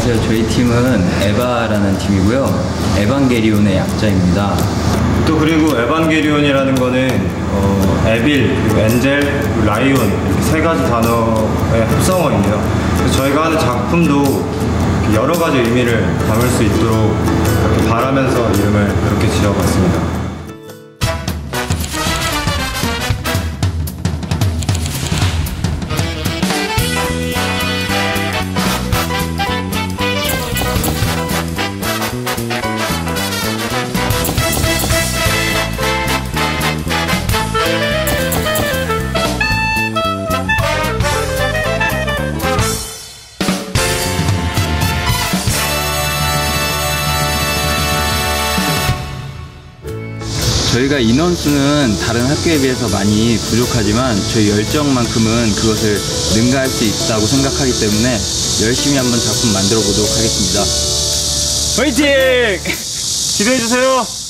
안녕하세요. 저희 팀은 에바라는 팀이고요. 에반게리온의 약자입니다. 또 그리고 에반게리온이라는 거는 어, 에빌, 그리고 엔젤, 그리고 라이온 이렇게 세 가지 단어의. 그래서 저희가 하는 작품도 이렇게 여러 가지 의미를 담을 수 있도록 그렇게 저희가 인원수는 다른 학교에 비해서 많이 부족하지만 저희 열정만큼은 그것을 능가할 수 있다고 생각하기 때문에 열심히 한번 작품 만들어 보도록 하겠습니다. 화이팅! 기대해 주세요!